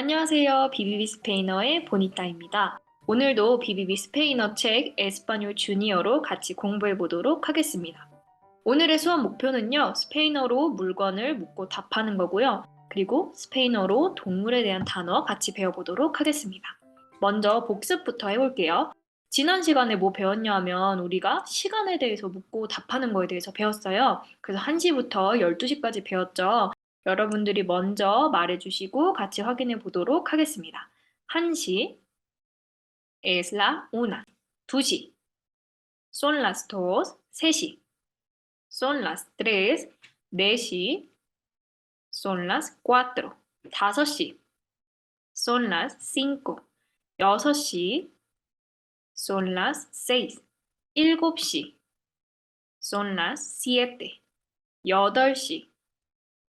안녕하세요. 비비비 스페인어의 보니타입니다. 오늘도 비비비 스페인어 책 에스파뇰 주니어로 같이 공부해 보도록 하겠습니다. 오늘의 수업 목표는요, 스페인어로 물건을 묻고 답하는 거고요. 그리고 스페인어로 동물에 대한 단어 같이 배워보도록 하겠습니다. 먼저 복습부터 해볼게요. 지난 시간에 뭐 배웠냐 하면 우리가 시간에 대해서 묻고 답하는 거에 대해서 배웠어요. 그래서 1시부터 12시까지 배웠죠. 여러분들이 먼저 말해주시고 같이 확인해 보도록 하겠습니다. 1시 es la una 2시 son las dos 3시 son las tres 4시 son las cuatro 5시 son las cinco 6시 son las seis 7시 son las siete 8시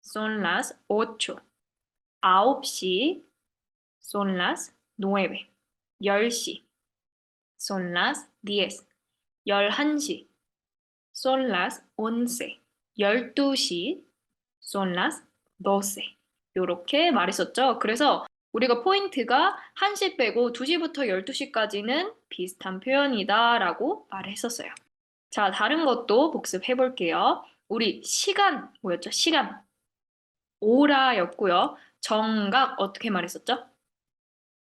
son las ocho. 아홉 시 son las nueve. 열시 son las diez. 열한 시 son las once. 열두 시 son las doce. 이렇게 말했었죠. 그래서 우리가 포인트가 1시 빼고 2시부터 12시까지는 비슷한 표현이다 라고 말했었어요. 자, 다른 것도 복습해 볼게요. 우리 시간 뭐였죠? 시간. 오라였고요. 정각 어떻게 말했었죠?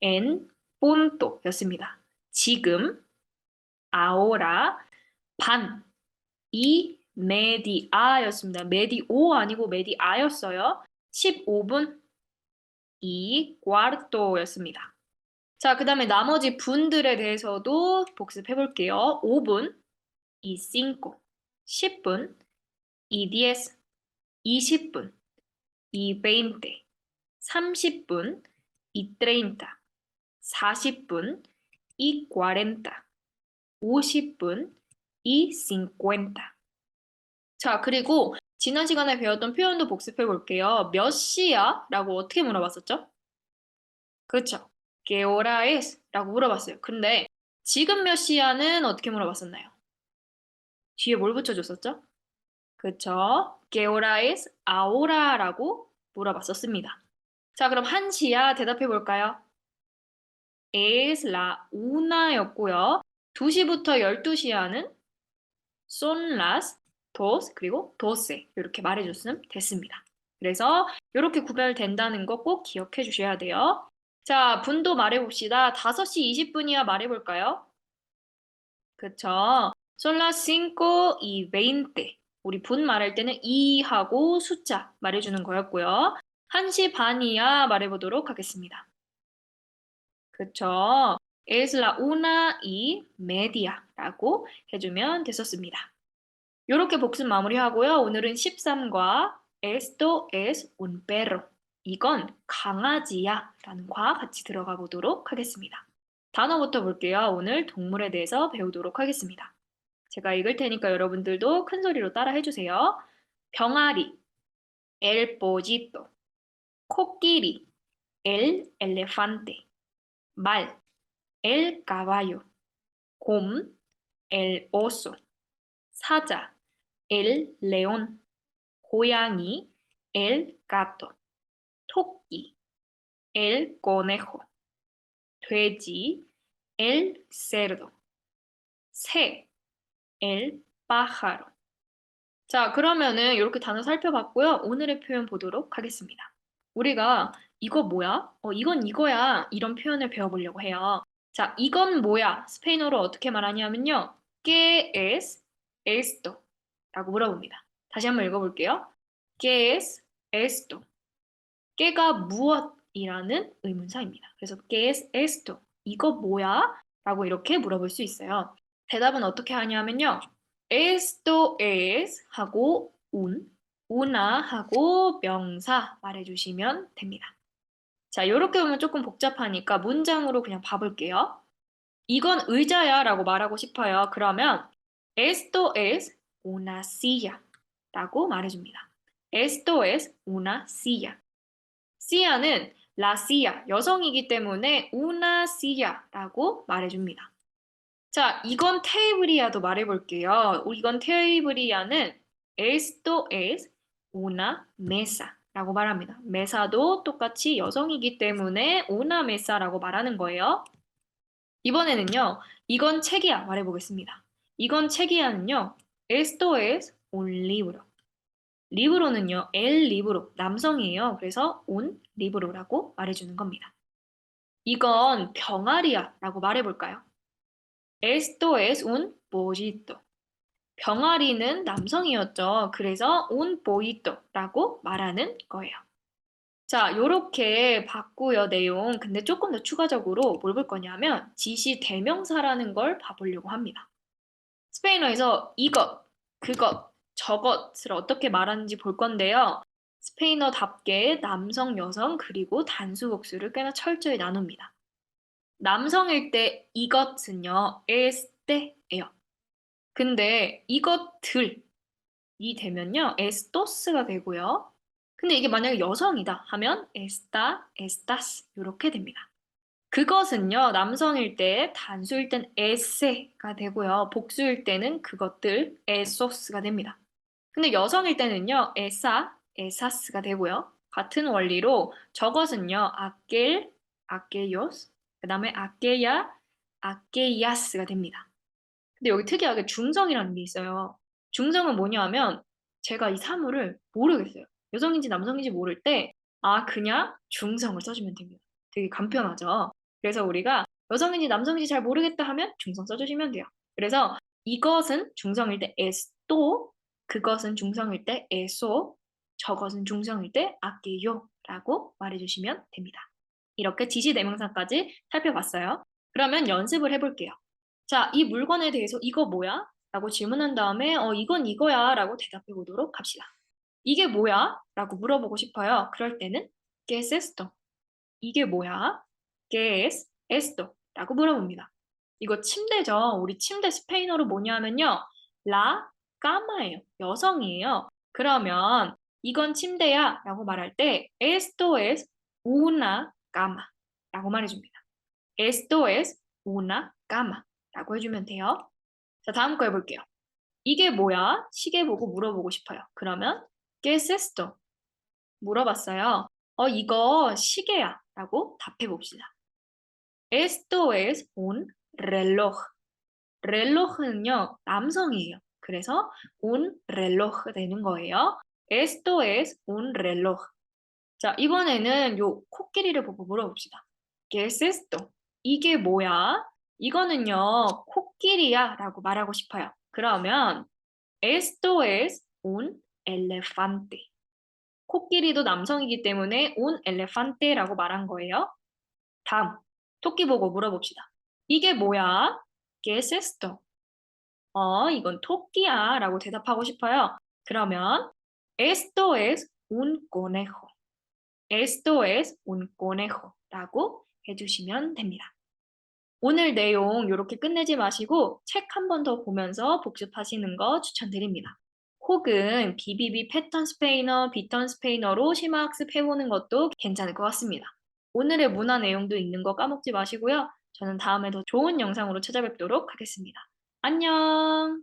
en punto 였습니다. 지금, ahora, 반, 이 메디아였습니다. 메디오 아니고 메디아였어요. 15분, 이 cuarto였습니다. 자, 그 다음에 나머지 분들에 대해서도 복습해 볼게요. 5분, 이 cinco, 10분, 이 diez, 20분, y 20, 30분, y 30, 40분, y 40, 50분, y 50. 자, 그리고 지난 시간에 배웠던 표현도 복습해 볼게요. 몇 시야? 라고 어떻게 물어봤었죠? 그렇죠. ¿Qué hora? 라고 물어봤어요. 근데 지금 몇 시야는 어떻게 물어봤었나요? 뒤에 뭘 붙여줬었죠? 그쵸? ¿Qué hora es ahora? 라고 물어봤었습니다. 자, 그럼 1시야 대답해 볼까요? es la una 였고요. 2시부터 12시야는 son las dos 그리고 doce 이렇게 말해줬으면 됐습니다. 그래서 이렇게 구별된다는 거 꼭 기억해 주셔야 돼요. 자, 분도 말해봅시다. 5시 20분이야 말해볼까요? 그쵸? son las cinco y veinte 우리 분 말할 때는 2하고 숫자 말해주는 거였고요. 1시 반이야 말해보도록 하겠습니다. 그쵸? Es la una y media 라고 해주면 됐었습니다. 이렇게 복습 마무리하고요. 오늘은 13과 Esto es un perro. 이건 강아지야 라는 과 같이 들어가 보도록 하겠습니다. 단어부터 볼게요. 오늘 동물에 대해서 배우도록 하겠습니다. 제가 읽을 테니까 여러분들도 큰 소리로 따라 해주세요. 병아리, el pollito, 코끼리, el elefante, 말, el caballo, 곰, el oso, 사자, el león, 고양이, el gato, 토끼, el conejo, 돼지, el cerdo, 새, el pájaro. 자, 그러면은 이렇게 단어 살펴봤고요. 오늘의 표현 보도록 하겠습니다. 우리가 이거 뭐야? 어, 이건 이거야. 이런 표현을 배워보려고 해요. 자, 이건 뭐야? 스페인어로 어떻게 말하냐면요. ¿Qué es esto? 라고 물어봅니다. 다시 한번 읽어볼게요. ¿Qué es esto? 깨가 무엇이라는 의문사입니다. 그래서 ¿Qué es esto? 이거 뭐야? 라고 이렇게 물어볼 수 있어요. 대답은 어떻게 하냐면요. esto es 하고 un, una 하고 명사 말해주시면 됩니다. 자, 이렇게 보면 조금 복잡하니까 문장으로 그냥 봐볼게요. 이건 의자야 라고 말하고 싶어요. 그러면 esto es una silla 라고 말해줍니다. esto es una silla. silla는 la silla, 여성이기 때문에 una silla 라고 말해줍니다. 자, 이건 테이블이야도 말해볼게요. 이건 테이블이야는 esto es una mesa 라고 말합니다. 메사도 똑같이 여성이기 때문에 una mesa라고 말하는 거예요. 이번에는요, 이건 책이야 말해보겠습니다. 이건 책이야는요, esto es un libro. 리브로는요, el libro, 남성이에요. 그래서 un libro라고 말해주는 겁니다. 이건 병아리야 라고 말해볼까요? Esto es un pollito. 병아리는 남성이었죠. 그래서 un pollito라고 말하는 거예요. 자, 요렇게 봤고요, 내용. 근데 조금 더 추가적으로 뭘 볼 거냐면 지시 대명사라는 걸 봐보려고 합니다. 스페인어에서 이것, 그것, 저것을 어떻게 말하는지 볼 건데요. 스페인어답게 남성, 여성, 그리고 단수 복수를 꽤나 철저히 나눕니다. 남성일 때 이것은요, 에스테예요. 근데 이것들이 되면요, 에스토스가 되고요. 근데 이게 만약에 여성이다 하면 에스타, 에스타스 이렇게 됩니다. 그것은요, 남성일 때 단수일 땐 에세가 되고요. 복수일 때는 그것들, 에소스가 됩니다. 근데 여성일 때는요, 에사, 에사스가 되고요. 같은 원리로 저것은요, 아낄, 아케요스, 그 다음에 아케야, 아케야스가 됩니다. 근데 여기 특이하게 중성이라는 게 있어요. 중성은 뭐냐 하면 제가 이 사물을 모르겠어요. 여성인지 남성인지 모를 때, 아, 그냥 중성을 써주면 됩니다. 되게 간편하죠? 그래서 우리가 여성인지 남성인지 잘 모르겠다 하면 중성 써주시면 돼요. 그래서 이것은 중성일 때 에스토, 그것은 중성일 때 에소, 저것은 중성일 때 아끼요 라고 말해주시면 됩니다. 이렇게 지시 대명사까지 살펴봤어요. 그러면 연습을 해볼게요. 자, 이 물건에 대해서 이거 뭐야? 라고 질문한 다음에 어, 이건 이거야 라고 대답해 보도록 합시다. 이게 뭐야? 라고 물어보고 싶어요. 그럴 때는 ¿Qué es esto? 이게 뭐야? ¿Qué es esto? 라고 물어봅니다. 이거 침대죠. 우리 침대 스페인어로 뭐냐 하면요. la cama예요. 여성이에요. 그러면 이건 침대야 라고 말할 때 esto es una cama 라고 말해줍니다. esto es una cama 라고 해주면 돼요. 자, 다음 거 해볼게요. 이게 뭐야? 시계 보고 물어보고 싶어요. 그러면 ¿Qué es esto? 물어봤어요. 어, 이거 시계야 라고 답해 봅시다. Esto es un reloj. reloj는요, 남성이에요. 그래서 un reloj 되는 거예요. Esto es un reloj. 자, 이번에는 요 코끼리를 보고 물어봅시다. ¿Qué es esto? 이게 뭐야? 이거는요, 코끼리야 라고 말하고 싶어요. 그러면 esto es un elefante. 코끼리도 남성이기 때문에 un elefante라고 말한 거예요. 다음, 토끼 보고 물어봅시다. 이게 뭐야? ¿Qué es esto? 어, 이건 토끼야 라고 대답하고 싶어요. 그러면 esto es un conejo. Esto es un conejo 라고 해주시면 됩니다. 오늘 내용 이렇게 끝내지 마시고 책 한 번 더 보면서 복습하시는 거 추천드립니다. 혹은 BBB 패턴 스페인어, 비턴 스페인어로 심화학습 해보는 것도 괜찮을 것 같습니다. 오늘의 문화 내용도 있는 거 까먹지 마시고요. 저는 다음에 더 좋은 영상으로 찾아뵙도록 하겠습니다. 안녕!